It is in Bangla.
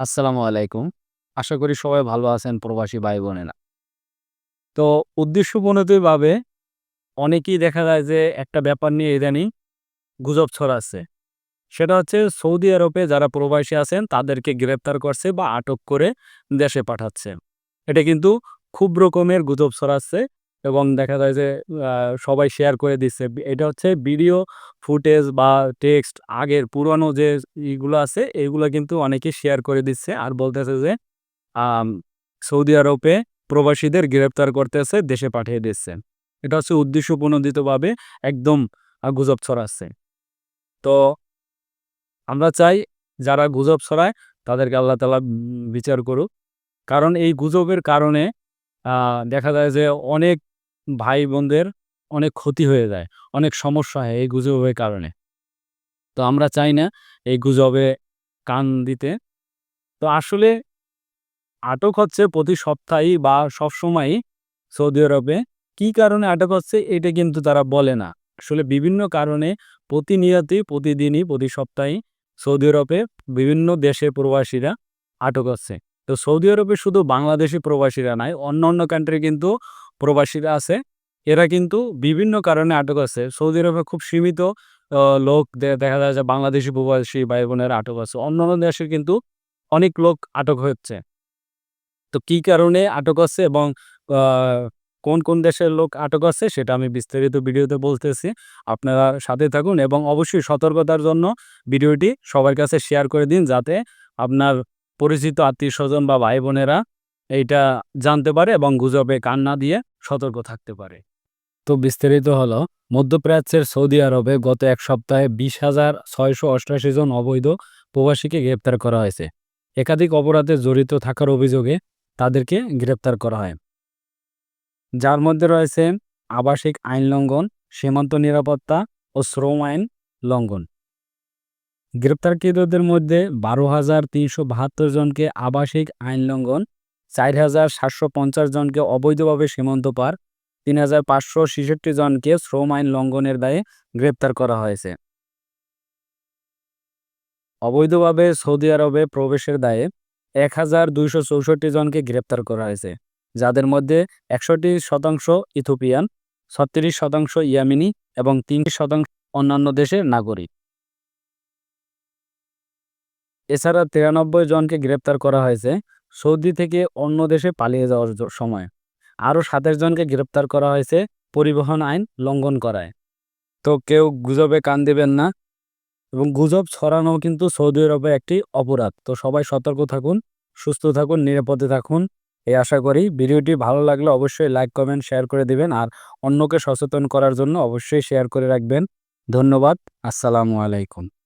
আসসালামু আলাইকুম। আশা করি সবাই ভালো আছেন প্রবাসী ভাই-বোনেরা। তো উদ্দেশ্যপ্রণোদিতভাবে অনেকেই দেখা যায় যে একটা ব্যাপার নিয়ে ইদানিং গুজব ছড়াচ্ছে। সেটা হচ্ছে সৌদি আরবে যারা প্রবাসী আছেন, তাদেরকে গ্রেপ্তার করছে বা আটক করে দেশে পাঠাচ্ছে। এটা কিন্তু খুব রকমের গুজব ছড়াচ্ছে এবং দেখা যায় যে সবাই শেয়ার করে দিচ্ছে। এটা হচ্ছে ভিডিও ফুটেজ বা টেক্সট আগের পুরানো যে ইগুলো আছে এগুলা কিন্তু অনেকেই শেয়ার করে দিচ্ছে। আর বলতেছে যে সৌদি আরবে প্রবাসীদের গ্রেপ্তার করতেছে, দেশে পাঠিয়ে দিচ্ছে। এটা হচ্ছে উদ্দেশ্যপ্রণোদিতভাবে একদম গুজব ছড়াচ্ছে। তো আমরা চাই যারা গুজব ছড়ায় তাদেরকে আল্লাহ তালা বিচার করুক। কারণ এই গুজবের কারণে দেখা যায় যে অনেক ভাই-বোনদের অনেক ক্ষতি হয়ে যায়। অনেক সমস্যা হয় এই গুজবের কারণে। তো আমরা চাই না এই গুজবে কান দিতে। তো আসলে আটক হচ্ছে প্রতি সপ্তাহেই বা সবসময়ই সৌদি আরবে। কি কারণে আটক হচ্ছে এটা কিন্তু তারা বলে না। আসলে বিভিন্ন কারণে প্রতিনিয়তই, প্রতিদিনই, প্রতি সপ্তাহেই সৌদি আরবে বিভিন্ন দেশে প্রবাসীরা আটক হচ্ছে। তো সৌদি আরবে শুধু বাংলাদেশী প্রবাসীরা নাই, অন্য কান্ট্রি কিন্তু প্রবাসীরা আছে। এরা কিন্তু বিভিন্ন কারণে আটক আছে। সৌদি আরবে খুব সীমিত লোক দেখা যায় যে বাংলাদেশী প্রবাসী ভাই-বোনেরা আটক আছে। অন্যান্য দেশে কিন্তু অনেক লোক আটক হচ্ছে। তো কি কারণে আটক হচ্ছে এবং কোন, কোন দেশের লোক আটক আছে সেটা আমি বিস্তারিত ভিডিওতে বলতেছি। আপনারা সাথে থাকুন এবং অবশ্যই সতর্কতার জন্য ভিডিওটি সবার কাছে শেয়ার করে দিন যাতে আপনার পরিচিত আত্মীয় স্বজন বা ভাই-বোনেরা এইটা জানতে পারে এবং গুজবে কান না দিয়ে সতর্ক থাকতে পারে। তো বিস্তারিত হলো মধ্যপ্রাচ্যের সৌদি আরবে গত এক সপ্তাহে ২০,৬৮৮ জন অবৈধ প্রবাসীকে গ্রেপ্তার করা হয়েছে। একাধিক অপরাধে জড়িত থাকার অভিযোগে তাদেরকে গ্রেপ্তার করা হয়। যার মধ্যে রয়েছে আবাসিক আইন লঙ্ঘন, সীমান্ত নিরাপত্তা ও শ্রম আইন লঙ্ঘন। গ্রেপ্তারকৃতদের মধ্যে ১২,৩৭২ জনকে আবাসিক আইন লঙ্ঘন, ৪,৭৫০ জনকে অবৈধভাবে সীমান্ত পার, ৩,৫৬৬ জনকে শ্রম আইন লঙ্ঘনের দায়ে গ্রেপ্তার করা হয়েছে। অবৈধভাবে সৌদি আরবে প্রবেশের দায়ে ১,২৬৪ জনকে গ্রেপ্তার করা হয়েছে। যাদের মধ্যে ৬১% ইথিওপিয়ান, ৩৬% ইয়েমেনি এবং ৩% অন্যান্য দেশের নাগরিক। এছাড়া ৯৩ জনকে গ্রেপ্তার করা হয়েছে সৌদি থেকে অন্য দেশে পালিয়ে যাওয়ার সময়। আরও ২৭ জনকে গ্রেপ্তার করা হয়েছে পরিবহন আইন লঙ্ঘন করায়। তো কেউ গুজবে কান দিবেন না এবং গুজব ছড়ানো কিন্তু সৌদি আরবে একটি অপরাধ। তো সবাই সতর্ক থাকুন, সুস্থ থাকুন, নিরাপদে থাকুন এই আশা করি। ভিডিওটি ভালো লাগলে অবশ্যই লাইক, কমেন্ট, শেয়ার করে দিবেন আর অন্যকে সচেতন করার জন্য অবশ্যই শেয়ার করে রাখবেন। ধন্যবাদ। আসসালামু আলাইকুম।